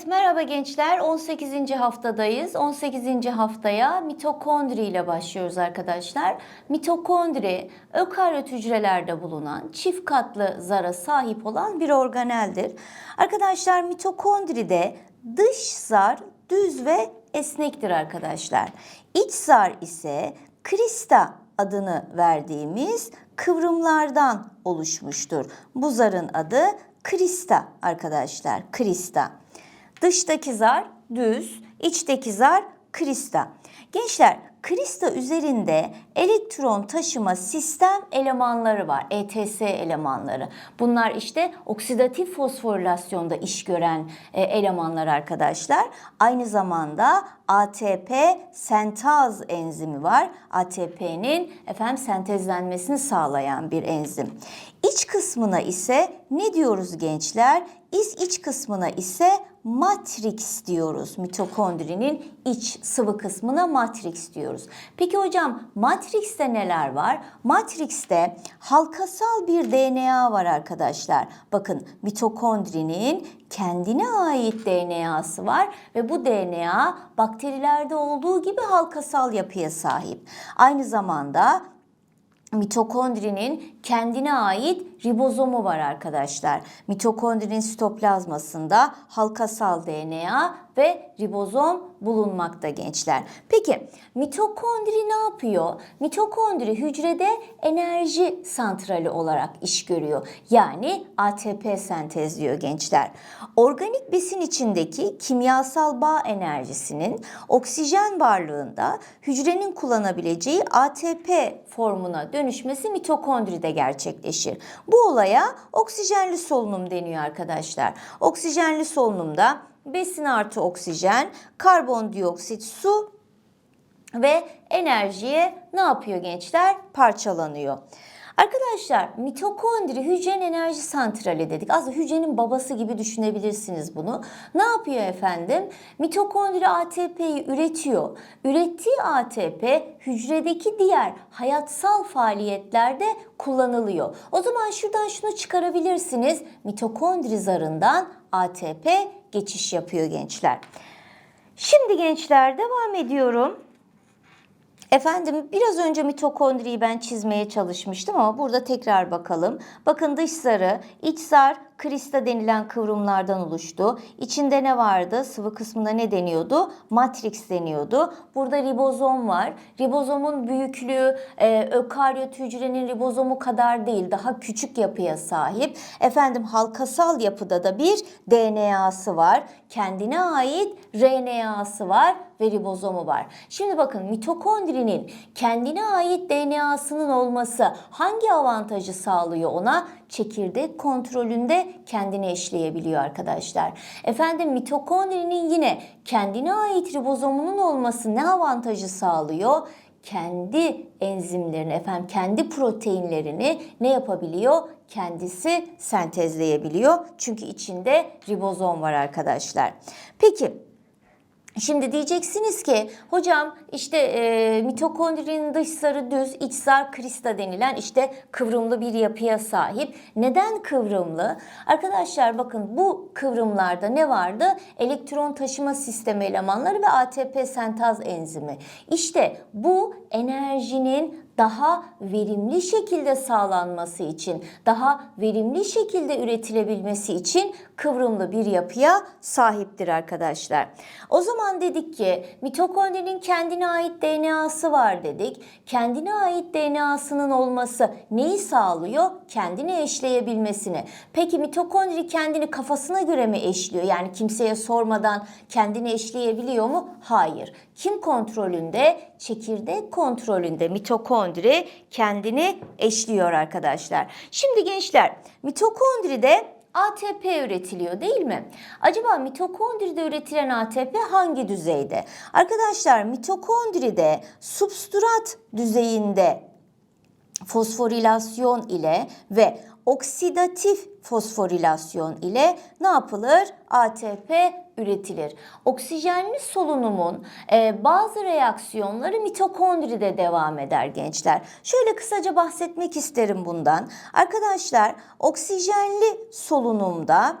Evet merhaba gençler 18. haftadayız. 18. haftaya mitokondri ile başlıyoruz arkadaşlar. Mitokondri ökaryot hücrelerde bulunan çift katlı zara sahip olan bir organeldir. Arkadaşlar mitokondride dış zar düz ve esnektir arkadaşlar. İç zar ise krista adını verdiğimiz kıvrımlardan oluşmuştur. Bu zarın adı krista arkadaşlar. Krista. Dıştaki zar düz, içteki zar krista. Gençler krista üzerinde elektron taşıma sistem elemanları var. ETS elemanları. Bunlar işte oksidatif fosforilasyonda iş gören e, elemanlar arkadaşlar. Aynı zamanda ATP sentaz enzimi var. ATP'nin efendim sentezlenmesini sağlayan bir enzim. İç kısmına ise ne diyoruz gençler? İç iç kısmına ise matrix diyoruz. Mitokondrinin iç sıvı kısmına matrix diyoruz. Peki hocam matrixte neler var? Matrixte halkasal bir DNA var arkadaşlar. Bakın mitokondrinin kendine ait DNA'sı var ve bu DNA bakterilerde olduğu gibi halkasal yapıya sahip. Aynı zamanda mitokondrinin kendine ait ribozomu var arkadaşlar. Mitokondrinin sitoplazmasında halkasal DNA ve ribozom bulunmakta gençler. Peki mitokondri ne yapıyor? Mitokondri hücrede enerji santrali olarak iş görüyor. Yani ATP sentezliyor gençler. Organik besin içindeki kimyasal bağ enerjisinin oksijen varlığında hücrenin kullanabileceği ATP formuna dönüşmesi mitokondride gerçekleşir. Bu olaya oksijenli solunum deniyor arkadaşlar. Oksijenli solunumda besin artı oksijen, karbondioksit, su ve enerjiye ne yapıyor gençler? Parçalanıyor. Arkadaşlar mitokondri hücrenin enerji santrali dedik. Aslında hücrenin babası gibi düşünebilirsiniz bunu. Ne yapıyor efendim? Mitokondri ATP'yi üretiyor. Ürettiği ATP hücredeki diğer hayatsal faaliyetlerde kullanılıyor. O zaman şuradan şunu çıkarabilirsiniz. Mitokondri zarından ATP geçiş yapıyor gençler. Şimdi gençler devam ediyorum. Efendim biraz önce mitokondriyi ben çizmeye çalışmıştım ama burada tekrar bakalım. Bakın dış zarı, iç zar krista denilen kıvrımlardan oluştu. İçinde ne vardı? Sıvı kısmında ne deniyordu? Matrix deniyordu. Burada ribozom var. Ribozomun büyüklüğü e, ökaryot hücrenin ribozomu kadar değil. Daha küçük yapıya sahip. Efendim halkasal yapıda da bir DNA'sı var. Kendine ait RNA'sı var ve ribozomu var. Şimdi bakın mitokondrinin kendine ait DNA'sının olması hangi avantajı sağlıyor ona? Çekirdek kontrolünde kendini eşleyebiliyor arkadaşlar. Efendim mitokondrinin yine kendine ait ribozomunun olması ne avantajı sağlıyor? kendi enzimlerini, efendim kendi proteinlerini ne yapabiliyor? Kendisi sentezleyebiliyor. Çünkü içinde ribozom var arkadaşlar. Peki Şimdi diyeceksiniz ki hocam işte e, mitokondrinin dış zarı düz, iç zar krista denilen işte kıvrımlı bir yapıya sahip. Neden kıvrımlı? Arkadaşlar bakın bu kıvrımlarda ne vardı? Elektron taşıma sistemi elemanları ve ATP sentaz enzimi. İşte bu enerjinin daha verimli şekilde sağlanması için, daha verimli şekilde üretilebilmesi için kıvrımlı bir yapıya sahiptir arkadaşlar. O zaman dedik ki mitokondrinin kendine ait DNA'sı var dedik. Kendine ait DNA'sının olması neyi sağlıyor? Kendini eşleyebilmesini. Peki mitokondri kendini kafasına göre mi eşliyor? Yani kimseye sormadan kendini eşleyebiliyor mu? Hayır. Kim kontrolünde? Çekirdek kontrolünde mitokondri kendini eşliyor arkadaşlar. Şimdi gençler mitokondride ATP üretiliyor değil mi? Acaba mitokondride üretilen ATP hangi düzeyde? Arkadaşlar mitokondride substrat düzeyinde fosforilasyon ile ve oksidatif fosforilasyon ile ne yapılır? ATP üretilir. Oksijenli solunumun e, bazı reaksiyonları mitokondride devam eder gençler. Şöyle kısaca bahsetmek isterim bundan. Arkadaşlar oksijenli solunumda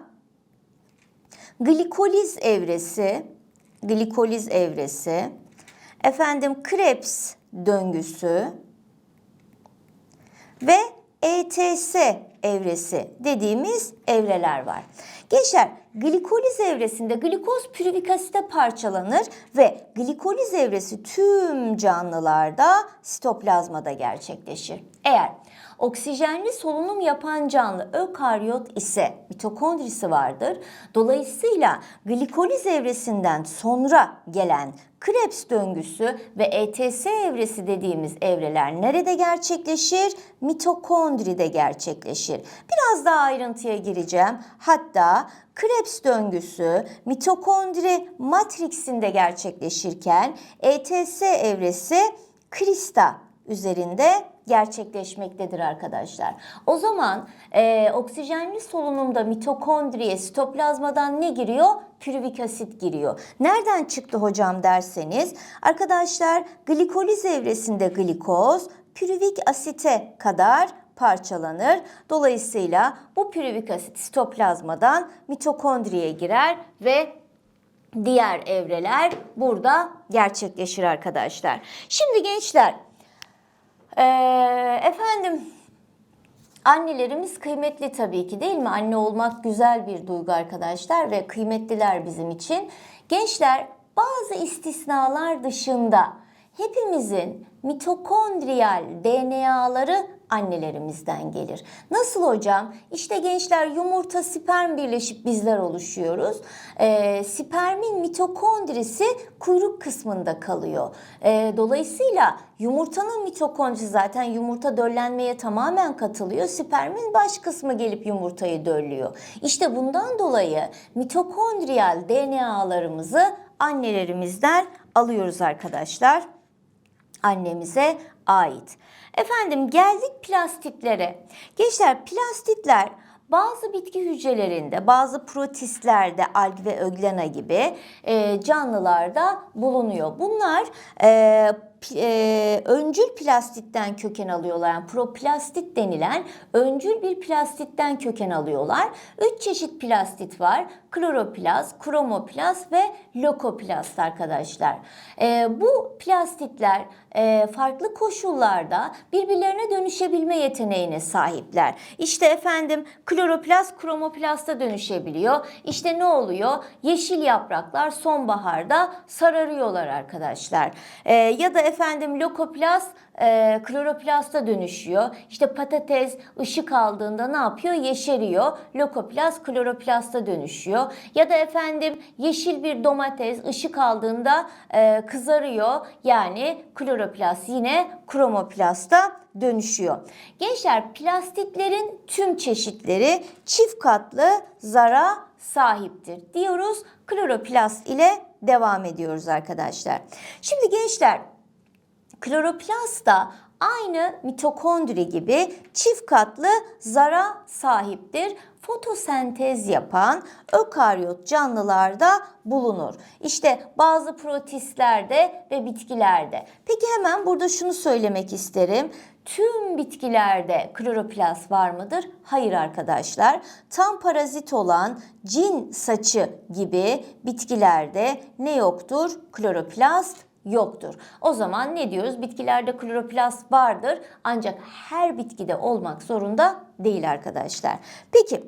glikoliz evresi, glikoliz evresi, efendim Krebs döngüsü ve ETS evresi dediğimiz evreler var. Gençler glikoliz evresinde glikoz pürivik asite parçalanır ve glikoliz evresi tüm canlılarda sitoplazmada gerçekleşir. Eğer oksijenli solunum yapan canlı ökaryot ise mitokondrisi vardır. Dolayısıyla glikoliz evresinden sonra gelen Krebs döngüsü ve ETS evresi dediğimiz evreler nerede gerçekleşir? Mitokondride gerçekleşir. Biraz daha ayrıntıya gireceğim. Hatta Krebs döngüsü mitokondri matriksinde gerçekleşirken ETS evresi krista üzerinde gerçekleşmektedir arkadaşlar. O zaman e, oksijenli solunumda mitokondriye sitoplazmadan ne giriyor? Pürivik asit giriyor. Nereden çıktı hocam derseniz arkadaşlar glikoliz evresinde glikoz pürivik asite kadar parçalanır. Dolayısıyla bu pürivik asit sitoplazmadan mitokondriye girer ve diğer evreler burada gerçekleşir arkadaşlar. Şimdi gençler ee, efendim annelerimiz kıymetli tabii ki değil mi? Anne olmak güzel bir duygu arkadaşlar ve kıymetliler bizim için. Gençler bazı istisnalar dışında hepimizin mitokondriyal DNA'ları annelerimizden gelir. Nasıl hocam? İşte gençler yumurta sperm birleşip bizler oluşuyoruz. Ee, spermin mitokondrisi kuyruk kısmında kalıyor. Ee, dolayısıyla yumurtanın mitokondrisi zaten yumurta döllenmeye tamamen katılıyor. Spermin baş kısmı gelip yumurtayı döllüyor. İşte bundan dolayı mitokondriyal DNA'larımızı annelerimizden alıyoruz arkadaşlar annemize ait. Efendim geldik plastitlere. Gençler plastitler bazı bitki hücrelerinde, bazı protistlerde, alg ve öglena gibi e, canlılarda bulunuyor. Bunlar e, e, öncül plastitten köken alıyorlar. Yani proplastit denilen öncül bir plastitten köken alıyorlar. Üç çeşit plastit var. Kloroplast, kromoplast ve lokoplast arkadaşlar. E, bu plastitler e, farklı koşullarda birbirlerine dönüşebilme yeteneğine sahipler. İşte efendim kloroplast kromoplasta dönüşebiliyor. İşte ne oluyor? Yeşil yapraklar sonbaharda sararıyorlar arkadaşlar. E, ya da efendim lokoplast e, kloroplasta dönüşüyor. İşte patates ışık aldığında ne yapıyor? Yeşeriyor. Lokoplast kloroplasta dönüşüyor. Ya da efendim yeşil bir domates ışık aldığında e, kızarıyor. Yani kloroplast yine kromoplasta dönüşüyor. Gençler plastitlerin tüm çeşitleri çift katlı zara sahiptir diyoruz. Kloroplast ile devam ediyoruz arkadaşlar. Şimdi gençler Kloroplast da aynı mitokondri gibi çift katlı zara sahiptir. Fotosentez yapan ökaryot canlılarda bulunur. İşte bazı protistlerde ve bitkilerde. Peki hemen burada şunu söylemek isterim. Tüm bitkilerde kloroplast var mıdır? Hayır arkadaşlar. Tam parazit olan cin saçı gibi bitkilerde ne yoktur? Kloroplast yoktur. O zaman ne diyoruz? Bitkilerde kloroplast vardır ancak her bitkide olmak zorunda değil arkadaşlar. Peki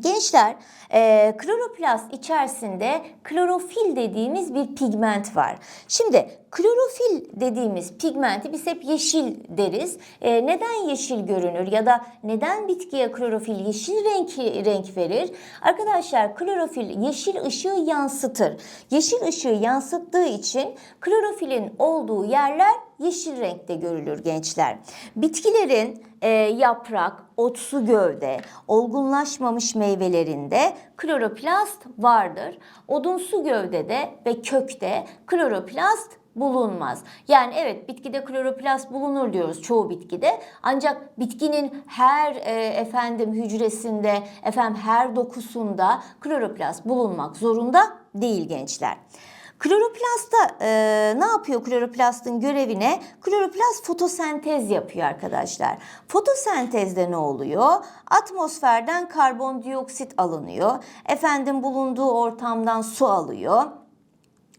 Gençler, e, kloroplast içerisinde klorofil dediğimiz bir pigment var. Şimdi klorofil dediğimiz pigmenti biz hep yeşil deriz. E, neden yeşil görünür ya da neden bitkiye klorofil yeşil renk, renk verir? Arkadaşlar klorofil yeşil ışığı yansıtır. Yeşil ışığı yansıttığı için klorofilin olduğu yerler yeşil renkte görülür gençler. Bitkilerin e, yaprak, otsu gövde, olgunlaşmamış meyvelerinde kloroplast vardır. Odunsu gövdede ve kökte kloroplast bulunmaz. Yani evet bitkide kloroplast bulunur diyoruz çoğu bitkide. Ancak bitkinin her e, efendim hücresinde, efendim her dokusunda kloroplast bulunmak zorunda değil gençler. Kloroplastta e, ne yapıyor kloroplastın görevine? Kloroplast fotosentez yapıyor arkadaşlar. Fotosentezde ne oluyor? Atmosferden karbondioksit alınıyor. Efendim bulunduğu ortamdan su alıyor.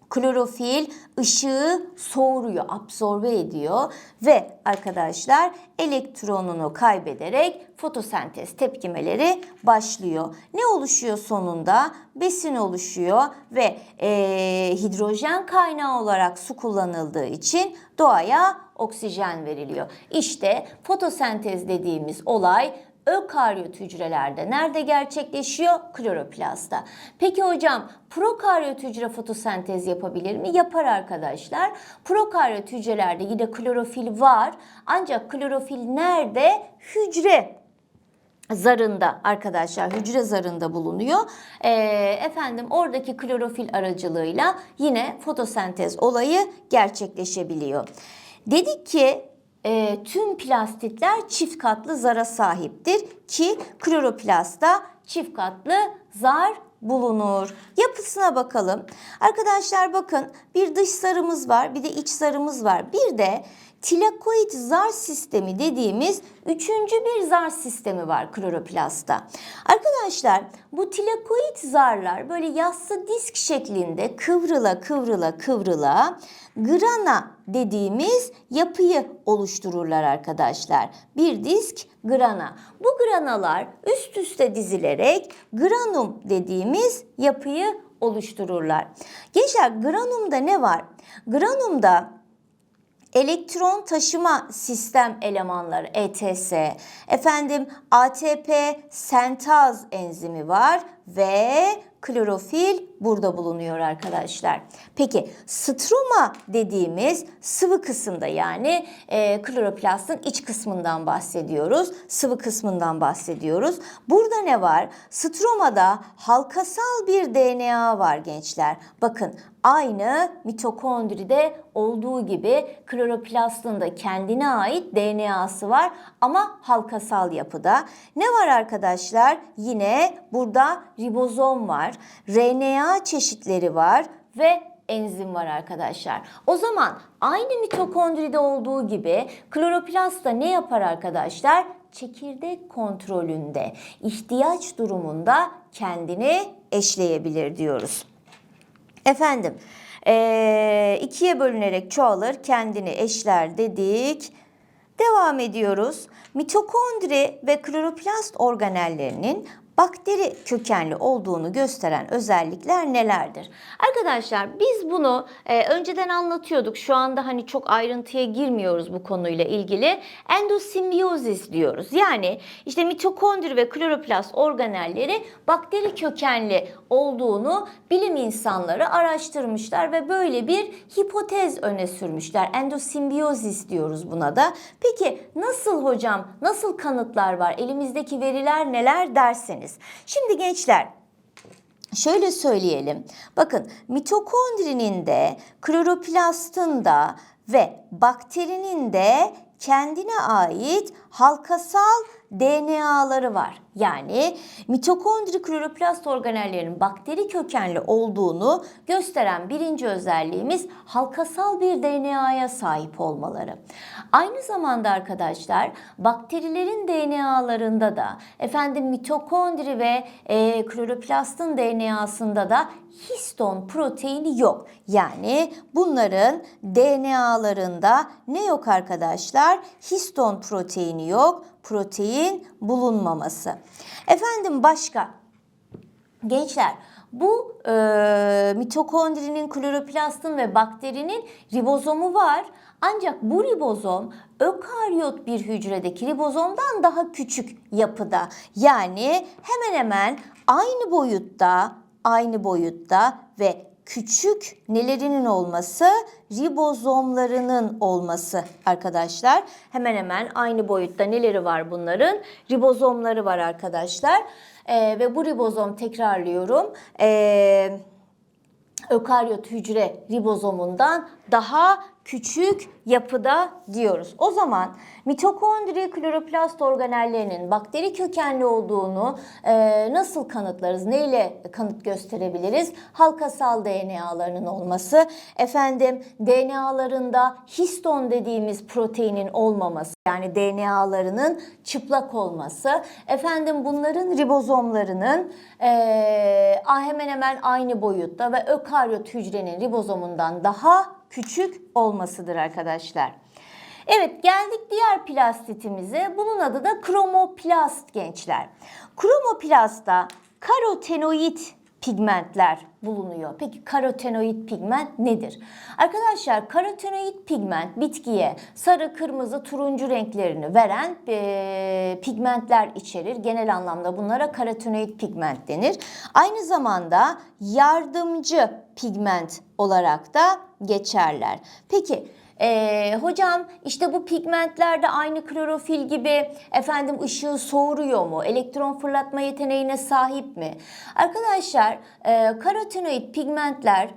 Klorofil ışığı soğuruyor, absorbe ediyor ve arkadaşlar elektronunu kaybederek fotosentez tepkimeleri başlıyor. Ne oluşuyor sonunda? Besin oluşuyor ve eee, hidrojen kaynağı olarak su kullanıldığı için doğaya oksijen veriliyor. İşte fotosentez dediğimiz olay ökaryot hücrelerde nerede gerçekleşiyor? Kloroplastta. Peki hocam prokaryot hücre fotosentez yapabilir mi? Yapar arkadaşlar. Prokaryot hücrelerde yine klorofil var. Ancak klorofil nerede? Hücre zarında arkadaşlar hücre zarında bulunuyor. Ee, efendim oradaki klorofil aracılığıyla yine fotosentez olayı gerçekleşebiliyor. Dedik ki e, tüm plastitler çift katlı zara sahiptir ki kloroplastta çift katlı zar bulunur. Yapısına bakalım. Arkadaşlar bakın bir dış zarımız var bir de iç zarımız var. Bir de tilakoid zar sistemi dediğimiz üçüncü bir zar sistemi var kloroplastta. Arkadaşlar bu tilakoid zarlar böyle yassı disk şeklinde kıvrıla kıvrıla kıvrıla grana dediğimiz yapıyı oluştururlar arkadaşlar. Bir disk grana. Bu granalar üst üste dizilerek granum dediğimiz yapıyı oluştururlar. Gençler granumda ne var? Granumda elektron taşıma sistem elemanları ETS, efendim ATP sentaz enzimi var ve klorofil burada bulunuyor arkadaşlar. Peki stroma dediğimiz sıvı kısımda yani e, kloroplastın iç kısmından bahsediyoruz. Sıvı kısmından bahsediyoruz. Burada ne var? Stromada halkasal bir DNA var gençler. Bakın aynı mitokondride olduğu gibi kloroplastın da kendine ait DNA'sı var ama halkasal yapıda. Ne var arkadaşlar? Yine burada ribozom var. RNA çeşitleri var ve enzim var arkadaşlar. O zaman aynı mitokondride olduğu gibi kloroplast da ne yapar arkadaşlar? Çekirdek kontrolünde, ihtiyaç durumunda kendini eşleyebilir diyoruz. Efendim, eee, ikiye bölünerek çoğalır, kendini eşler dedik. Devam ediyoruz. Mitokondri ve kloroplast organellerinin bakteri kökenli olduğunu gösteren özellikler nelerdir? Arkadaşlar biz bunu e, önceden anlatıyorduk. Şu anda hani çok ayrıntıya girmiyoruz bu konuyla ilgili. Endosimbiyozis diyoruz. Yani işte mitokondri ve kloroplast organelleri bakteri kökenli olduğunu bilim insanları araştırmışlar ve böyle bir hipotez öne sürmüşler. Endosimbiyozis diyoruz buna da. Peki nasıl hocam? Nasıl kanıtlar var? Elimizdeki veriler neler derseniz. Şimdi gençler Şöyle söyleyelim. Bakın mitokondrinin de kloroplastın da ve bakterinin de kendine ait halkasal DNA'ları var. Yani mitokondri kloroplast organellerinin bakteri kökenli olduğunu gösteren birinci özelliğimiz halkasal bir DNA'ya sahip olmaları. Aynı zamanda arkadaşlar bakterilerin DNA'larında da efendim mitokondri ve e, kloroplastın DNA'sında da histon proteini yok. Yani bunların DNA'larında ne yok arkadaşlar? Histon proteini yok. Protein bulunmaması. Efendim başka? Gençler bu e, mitokondrinin, kloroplastın ve bakterinin ribozomu var. Ancak bu ribozom ökaryot bir hücredeki ribozomdan daha küçük yapıda. Yani hemen hemen aynı boyutta, aynı boyutta ve küçük nelerinin olması? Ribozomlarının olması arkadaşlar. Hemen hemen aynı boyutta neleri var bunların? Ribozomları var arkadaşlar. Ee, ve bu ribozom tekrarlıyorum. Ee, ökaryot hücre ribozomundan daha küçük yapıda diyoruz. O zaman mitokondri kloroplast organellerinin bakteri kökenli olduğunu e, nasıl kanıtlarız? Neyle kanıt gösterebiliriz? Halkasal DNA'larının olması, efendim DNA'larında histon dediğimiz proteinin olmaması, yani DNA'larının çıplak olması, efendim bunların ribozomlarının e, hemen hemen aynı boyutta ve ökaryot hücrenin ribozomundan daha küçük olmasıdır arkadaşlar. Evet geldik diğer plastitimize. Bunun adı da kromoplast gençler. Kromoplastta karotenoid pigmentler bulunuyor. Peki karotenoid pigment nedir? Arkadaşlar karotenoid pigment bitkiye sarı, kırmızı, turuncu renklerini veren e, pigmentler içerir. Genel anlamda bunlara karotenoid pigment denir. Aynı zamanda yardımcı pigment olarak da geçerler. Peki ee, hocam işte bu pigmentler de aynı klorofil gibi efendim ışığı soğuruyor mu? Elektron fırlatma yeteneğine sahip mi? Arkadaşlar e, karotenoid pigmentler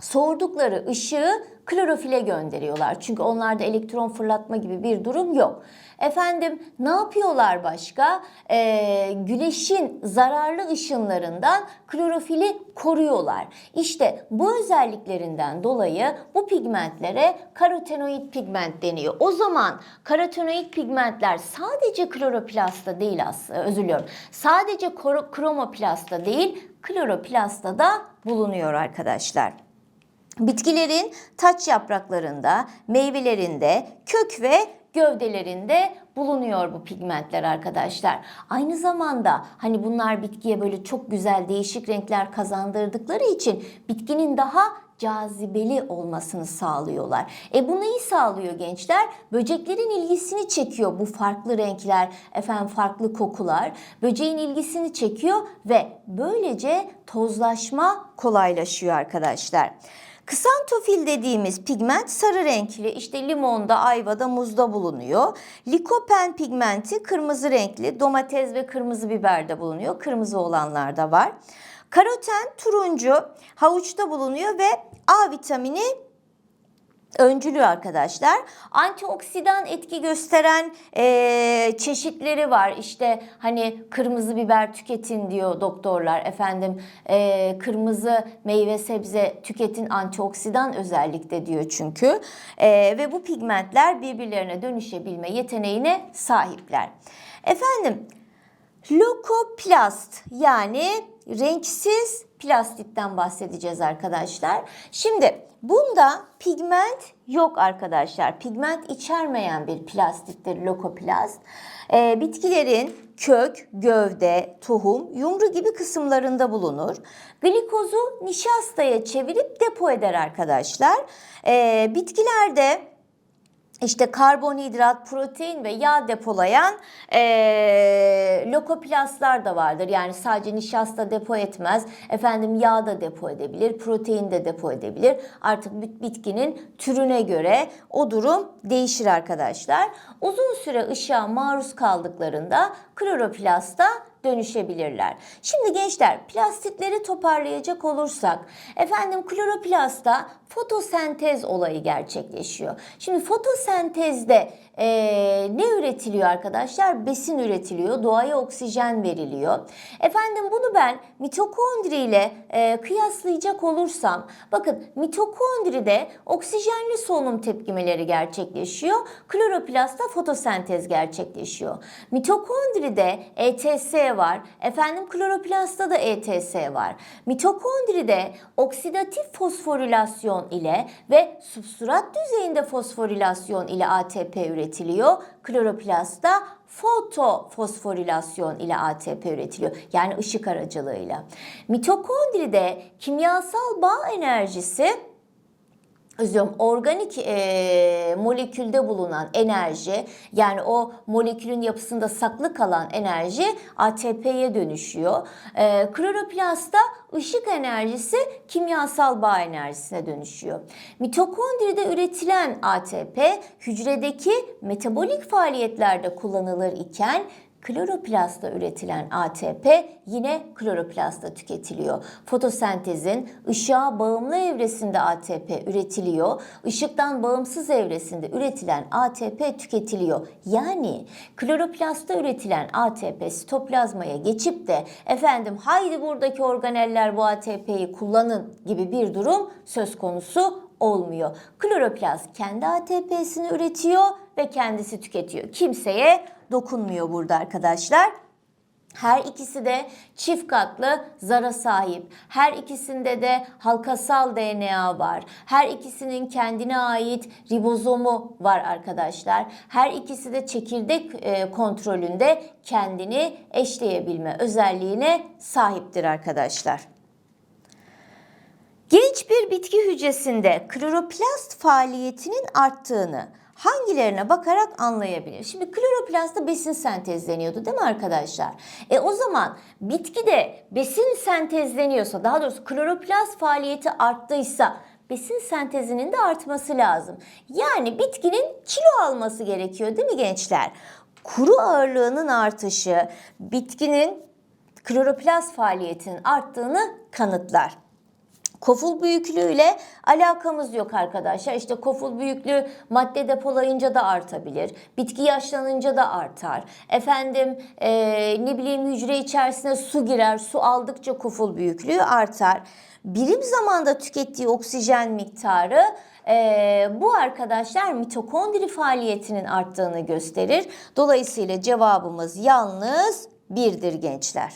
soğurdukları ışığı klorofile gönderiyorlar. Çünkü onlarda elektron fırlatma gibi bir durum yok. Efendim ne yapıyorlar başka? Ee, güneşin zararlı ışınlarından klorofili koruyorlar. İşte bu özelliklerinden dolayı bu pigmentlere karotenoid pigment deniyor. O zaman karotenoid pigmentler sadece kloroplastta değil aslında özür diliyorum. Sadece kromoplastta değil kloroplastta da bulunuyor arkadaşlar. Bitkilerin taç yapraklarında, meyvelerinde, kök ve gövdelerinde bulunuyor bu pigmentler arkadaşlar. Aynı zamanda hani bunlar bitkiye böyle çok güzel değişik renkler kazandırdıkları için bitkinin daha cazibeli olmasını sağlıyorlar. E bu neyi sağlıyor gençler? Böceklerin ilgisini çekiyor bu farklı renkler, efendim farklı kokular. Böceğin ilgisini çekiyor ve böylece tozlaşma kolaylaşıyor arkadaşlar. Kısantofil dediğimiz pigment sarı renkli işte limonda, ayvada, muzda bulunuyor. Likopen pigmenti kırmızı renkli domates ve kırmızı biberde bulunuyor. Kırmızı olanlarda var. Karoten turuncu havuçta bulunuyor ve A vitamini öncülü arkadaşlar. Antioksidan etki gösteren e, çeşitleri var. İşte hani kırmızı biber tüketin diyor doktorlar. Efendim e, kırmızı meyve sebze tüketin antioksidan özellikte diyor çünkü. E, ve bu pigmentler birbirlerine dönüşebilme yeteneğine sahipler. Efendim Lokoplast yani renksiz plastitten bahsedeceğiz arkadaşlar. Şimdi bunda pigment yok arkadaşlar. Pigment içermeyen bir plastiktir lokoplast. Ee, bitkilerin kök, gövde, tohum, yumru gibi kısımlarında bulunur. Glikozu nişastaya çevirip depo eder arkadaşlar. Ee, bitkilerde işte karbonhidrat, protein ve yağ depolayan e, lokoplastlar da vardır. Yani sadece nişasta depo etmez. Efendim yağ da depo edebilir, protein de depo edebilir. Artık bitkinin türüne göre o durum değişir arkadaşlar. Uzun süre ışığa maruz kaldıklarında kloroplasta dönüşebilirler. Şimdi gençler plastitleri toparlayacak olursak efendim kloroplastta fotosentez olayı gerçekleşiyor. Şimdi fotosentezde e, ne üretiliyor arkadaşlar? Besin üretiliyor, doğaya oksijen veriliyor. Efendim bunu ben mitokondri ile e, kıyaslayacak olursam, bakın mitokondride oksijenli solunum tepkimeleri gerçekleşiyor. Kloroplastta fotosentez gerçekleşiyor. Mitokondride ETS var. Efendim kloroplastta da ETS var. Mitokondride oksidatif fosforilasyon ile ve substrat düzeyinde fosforilasyon ile ATP üretiliyor. Kloroplastta fotofosforilasyon ile ATP üretiliyor. Yani ışık aracılığıyla. Mitokondride kimyasal bağ enerjisi özlüyorum organik e, molekülde bulunan enerji yani o molekülün yapısında saklı kalan enerji ATP'ye dönüşüyor. E, kloroplastta ışık enerjisi kimyasal bağ enerjisine dönüşüyor. Mitokondride üretilen ATP hücredeki metabolik faaliyetlerde kullanılır iken Kloroplastta üretilen ATP yine kloroplastta tüketiliyor. Fotosentezin ışığa bağımlı evresinde ATP üretiliyor. Işıktan bağımsız evresinde üretilen ATP tüketiliyor. Yani kloroplastta üretilen ATP sitoplazmaya geçip de efendim haydi buradaki organeller bu ATP'yi kullanın gibi bir durum söz konusu olmuyor. Kloroplast kendi ATP'sini üretiyor ve kendisi tüketiyor. Kimseye dokunmuyor burada arkadaşlar. Her ikisi de çift katlı zara sahip. Her ikisinde de halkasal DNA var. Her ikisinin kendine ait ribozomu var arkadaşlar. Her ikisi de çekirdek e, kontrolünde kendini eşleyebilme özelliğine sahiptir arkadaşlar. Genç bir bitki hücresinde kloroplast faaliyetinin arttığını hangilerine bakarak anlayabilir? Şimdi kloroplastta besin sentezleniyordu değil mi arkadaşlar? E o zaman bitkide besin sentezleniyorsa daha doğrusu kloroplast faaliyeti arttıysa besin sentezinin de artması lazım. Yani bitkinin kilo alması gerekiyor değil mi gençler? Kuru ağırlığının artışı bitkinin kloroplast faaliyetinin arttığını kanıtlar. Koful büyüklüğüyle alakamız yok arkadaşlar. İşte koful büyüklüğü madde depolayınca da artabilir. Bitki yaşlanınca da artar. Efendim eee ne bileyim hücre içerisine su girer. Su aldıkça koful büyüklüğü artar. Birim zamanda tükettiği oksijen miktarı eee, bu arkadaşlar mitokondri faaliyetinin arttığını gösterir. Dolayısıyla cevabımız yalnız birdir gençler.